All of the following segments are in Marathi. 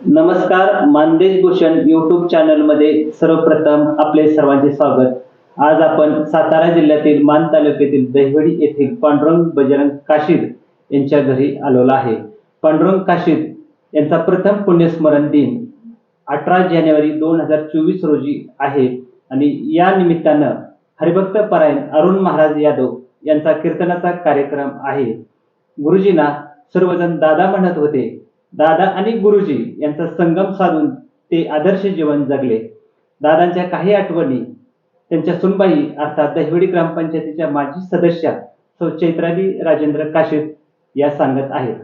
नमस्कार मानदेश भूषण युट्यूब चॅनलमध्ये सर्वप्रथम आपले सर्वांचे स्वागत. आज आपण सातारा जिल्ह्यातील मान तालुक्यातील दहिवडी येथील पांडुरंग बजरंग काशीद यांच्या घरी आलेलो आहे. पांडुरंग काशीद यांचा प्रथम पुण्यस्मरण दिन अठरा जानेवारी दोन हजार चोवीस रोजी आहे आणि या निमित्तानं हरिभक्त परायण अरुण महाराज यादव यांचा कीर्तनाचा कार्यक्रम आहे. गुरुजींना सर्वजण दादा म्हणत होते दादा आणि गुरुजी यांचा संगम साधून ते आदर्श जीवन जगले. दादांच्या काही आठवणी त्यांच्या सुनबाई अर्थात दहिवडी ग्रामपंचायतीच्या माजी सदस्या सौ चैत्राली राजेंद्र काशीद या सांगत आहेत.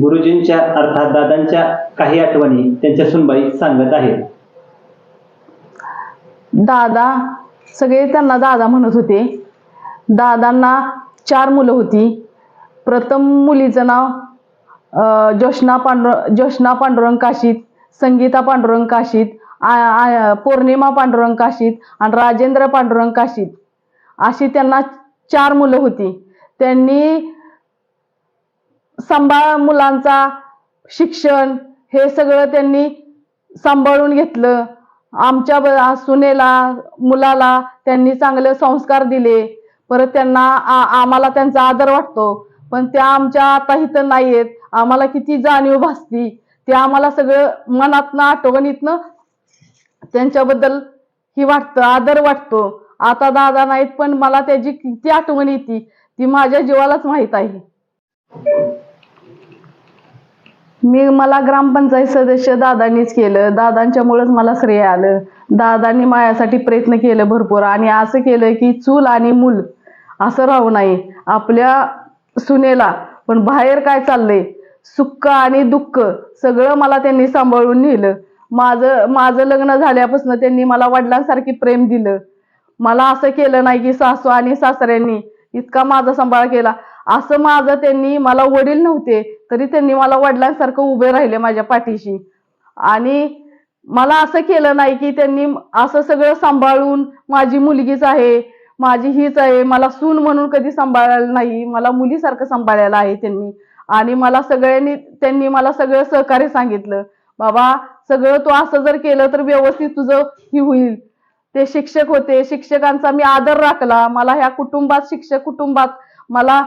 गुरुजींच्या अर्थात दादांच्या काही आठवणी त्यांच्या सुनबाई सांगत आहेत. दादा सगळे त्यांना दादा म्हणत होते. दादांना चार मुलं होती. प्रथम मुलीचं नाव जोशना पांडुर ज्योष्णा पांडुरंग काशीत संगीता पांडुरंग काशीत आ- पौर्णिमा पांडुरंग काशीत आणि राजेंद्र पांडुरंग काशीत अशी त्यांना चार मुलं होती. त्यांनी सांभाळ मुलांचा शिक्षण हे सगळं त्यांनी सांभाळून घेतलं. आमच्या सुनेला मुलाला त्यांनी चांगले संस्कार दिले. परत त्यांना आ- आम्हाला त्यांचा आदर वाटतो. पण त्या आमच्या आता इथं नाही आहेत आम्हाला किती जाणीव भासती. ते आम्हाला सगळं मनातनं आठवणीतनं त्यांच्याबद्दल ही वाटतं आदर वाटतो. आता दादा नाहीत पण मला त्याची किती आठवण येते. ती माझ्या जीवालाच माहीत आहे. मी मला ग्रामपंचायत सदस्य दादांनीच केलं. दादांच्यामुळेच मला श्रेय आलं. दादांनी माझ्यासाठी प्रयत्न केलं भरपूर. आणि असं केलं की चूल आणि मूल असं राहू नाही. आपल्या सुनेला पण बाहेर काय चाललंय? सुख आणि दुःख सगळं मला त्यांनी सांभाळून नेलं. माझं माझं लग्न झाल्यापासून त्यांनी मला वडिलांसारखी प्रेम दिलं. मला असं केलं नाही की सासू आणि सासऱ्यांनी इतका माझा सांभाळ केला. असं माझं त्यांनी मला वडील नव्हते तरी त्यांनी मला वडिलांसारखं उभे राहिले माझ्या पाठीशी. आणि मला असं केलं नाही की त्यांनी असं सगळं सांभाळून माझी मुलगीच आहे. माझी हीच आहे मला सून म्हणून कधी सांभाळायला नाही मला मुलीसारखं सांभाळायला आहे त्यांनी. आणि मला सगळ्यांनी त्यांनी मला सगळं सहकार्य सांगितलं. बाबा सगळं तू असं जर केलं तर व्यवस्थित तुझं ही होईल. ते शिक्षक होते शिक्षकांचा मी आदर राखला. मला ह्या कुटुंबात शिक्षक कुटुंबात मला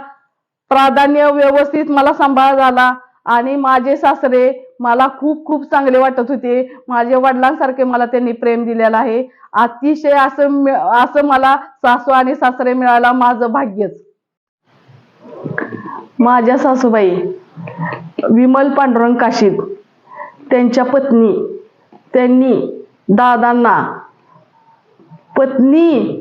प्राधान्य व्यवस्थित मला सांभाळ झाला आणि माझे सासरे मला खूप खूप चांगले वाटत होते. माझ्या वडिलांसारखे मला त्यांनी प्रेम दिलेलं आहे. अतिशय असं असं मला सासू आणि सासरे मिळाला माझं भाग्यच. माझ्या सासूबाई विमल पांडुरंग काशीद त्यांच्या पत्नी त्यांनी दादांना पत्नी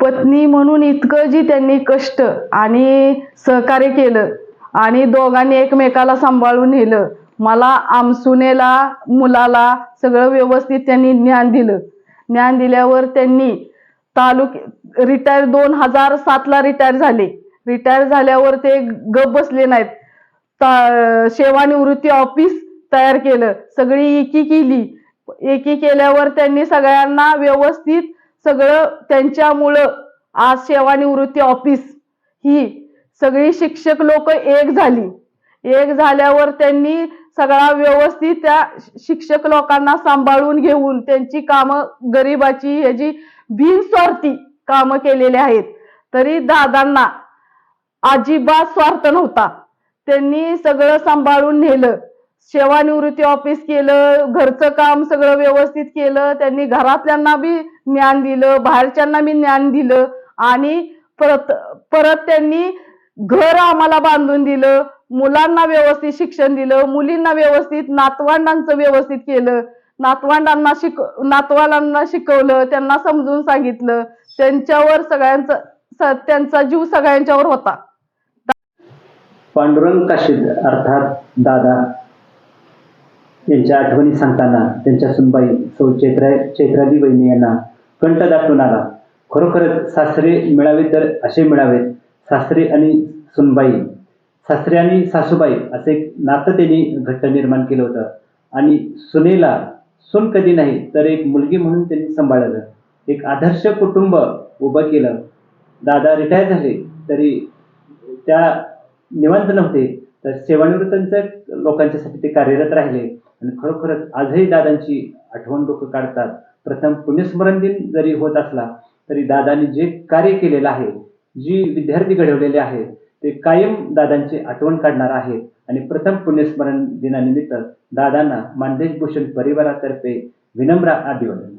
पत्नी म्हणून इतकं जी त्यांनी कष्ट आणि सहकार्य केलं आणि दोघांनी एकमेकाला सांभाळून नेलं. मला आमसुनेला मुलाला सगळं व्यवस्थित त्यांनी ज्ञान दिलं. ज्ञान दिल्यावर त्यांनी तालुक रिटायर दोन हजार सातला रिटायर झाले. रिटायर झाल्यावर ते गप बसले नाहीत. ता- सेवानिवृत्ती ऑफिस तयार केलं. सगळी एकी केली. एकी केल्यावर त्यांनी सगळ्यांना व्यवस्थित सगळं त्यांच्यामुळं आज सेवानिवृत्ती ऑफिस ही सगळी शिक्षक लोक एक झाली. एक झाल्यावर त्यांनी सगळा व्यवस्थित त्या शिक्षक लोकांना सांभाळून घेऊन त्यांची कामं गरिबाची ह्याची बिनस्वार्थी कामं केलेली आहेत तरी दादांना अजिबात स्वार्थ नव्हता. त्यांनी सगळं सांभाळून नेलं. सेवानिवृत्ती ऑफिस केलं घरचं काम सगळं व्यवस्थित केलं त्यांनी घरातल्यांना बी ज्ञान दिलं बाहेरच्यांना बी ज्ञान दिलं आणि परत परत त्यांनी घर आम्हाला बांधून दिलं. मुलांना व्यवस्थित शिक्षण दिलं मुलींना व्यवस्थित नातवंडांचं व्यवस्थित केलं नातवंडांना शिक नातवंडांना शिकवलं त्यांना समजून सांगितलं त्यांच्यावर सगळ्यांचा त्यांचा जीव सगळ्यांच्यावर होता. पांडुरंग काशीद अर्थात दादा यांच्या आठवणी सांगताना त्यांच्या सुनबाई सौ चैत्रा चैत्राली बहिणी यांना कंठ दाटून आला. खरोखरच सासरे मिळावे तर असे मिळावेत सासरे आणि सुनबाई. सासरे आणि सासूबाई असे एक नातं त्यांनी घट्ट निर्माण केलं होतं. आणि सुनेला सून कधी नाही तर एक मुलगी म्हणून त्यांनी सांभाळलं. एक आदर्श कुटुंब उभं केलं. दादा रिटायर झाले तरी त्या निवांत नव्हते. तर सेवानिवृत्तांचं लोकांच्यासाठी ते कार्यरत राहिले. आणि खरोखरच आजही दादांची आठवण लोक काढतात. प्रथम पुण्यस्मरण दिन जरी होत असला तरी दादांनी जे कार्य केलेलं आहे जी विद्यार्थी घडवलेले आहेत ते कायम दादांची आठवण काढणार आहेत. आणि प्रथम पुण्यस्मरण दिनानिमित्त दादांना मानदेश भूषण परिवारातर्फे विनम्र अभिवादन.